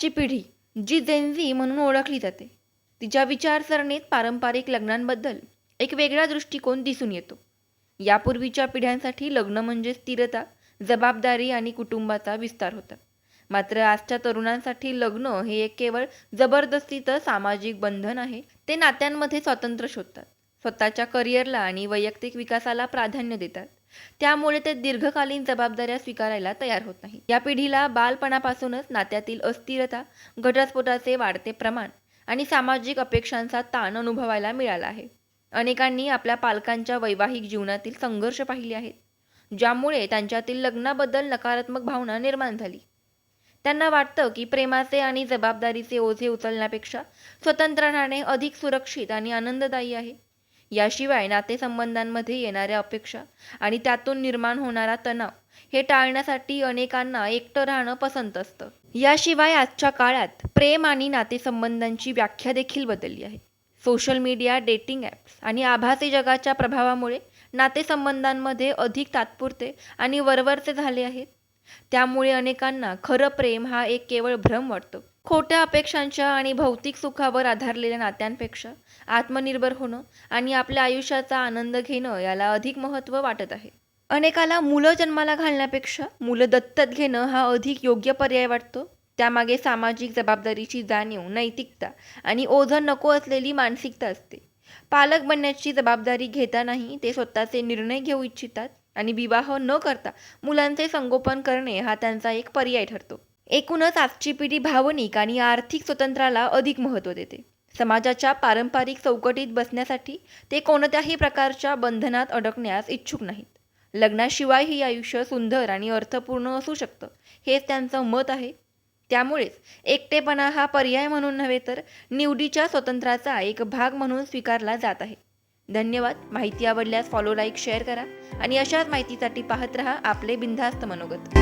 आजची पिढी जी जेनझी म्हणून ओळखली जाते तिच्या विचारसरणीत पारंपरिक लग्नांबद्दल एक वेगळा दृष्टिकोन दिसून येतो. यापूर्वीच्या पिढ्यांसाठी लग्न म्हणजे स्थिरता जबाबदारी आणि कुटुंबाचा विस्तार होता. मात्र आजच्या तरुणांसाठी लग्न हे एक केवळ जबरदस्तीचं सामाजिक बंधन आहे ते नात्यांमध्ये स्वातंत्र्य शोधतात. स्वतःच्या करिअरला आणि वैयक्तिक विकासाला प्राधान्य देतात. त्यामुळे ते दीर्घकालीन जबाबदाऱ्या स्वीकारायला तयार होत नाही या पिढीला बालपणापासूनच नात्यातील अस्थिरता घटस्फोटाचे वाढते प्रमाण आणि सामाजिक अपेक्षांचा ताण अनुभवायला मिळाला आहे. अनेकांनी आपल्या पालकांच्या वैवाहिक जीवनातील संघर्ष पाहिले आहेत ज्यामुळे त्यांच्यातील लग्नाबद्दल नकारात्मक भावना निर्माण झाली. त्यांना वाटतं की प्रेमाचे आणि जबाबदारीचे ओझे उचलण्यापेक्षा स्वतंत्र राहणे अधिक सुरक्षित आणि आनंददायी आहे. याशिवाय नातेसंबंधांमध्ये येणाऱ्या अपेक्षा आणि त्यातून निर्माण होणारा तणाव हे टाळण्यासाठी अनेकांना एकटं राहणं पसंत असतं. याशिवाय आजच्या काळात प्रेम आणि नातेसंबंधांची व्याख्या देखील बदलली आहे. सोशल मीडिया डेटिंग ॲप्स आणि आभासी जगाच्या प्रभावामुळे नातेसंबंधांमध्ये अधिक तात्पुरते आणि वरवरचे झाले आहेत. त्यामुळे अनेकांना खरं प्रेम हा एक केवळ भ्रम वाटतो. खोट्या अपेक्षांच्या आणि भौतिक सुखावर आधारलेल्या नात्यांपेक्षा आत्मनिर्भर होणं आणि आपल्या आयुष्याचा आनंद घेणं याला अधिक महत्त्व वाटत आहे. अनेकाला मुलं जन्माला घालण्यापेक्षा मुलं दत्तक घेणं हा अधिक योग्य पर्याय वाटतो. त्यामागे सामाजिक जबाबदारीची जाणीव नैतिकता आणि ओझं नको असलेली मानसिकता असते. पालक बनण्याची जबाबदारी घेतानाही ते स्वतःचे निर्णय घेऊ इच्छितात आणि विवाह न करता मुलांचे संगोपन करणे हा त्यांचा एक पर्याय ठरतो. एकूणच आजची पिढी भावनिक आणि आर्थिक स्वतंत्राला अधिक महत्त्व देते. समाजाच्या पारंपरिक चौकटीत बसण्यासाठी ते कोणत्याही प्रकारच्या बंधनात अडकण्यास इच्छुक नाहीत. लग्नाशिवायही आयुष्य सुंदर आणि अर्थपूर्ण असू शकतं हेच त्यांचं मत आहे. त्यामुळेच एकटेपणा हा पर्याय म्हणून नव्हे तर निवडीच्या स्वतंत्राचा एक भाग म्हणून स्वीकारला जात आहे. धन्यवाद. माहिती आवडल्यास फॉलो लाईक शेअर करा आणि अशाच माहितीसाठी पाहत रहा आपले बिनधास्त मनोगत.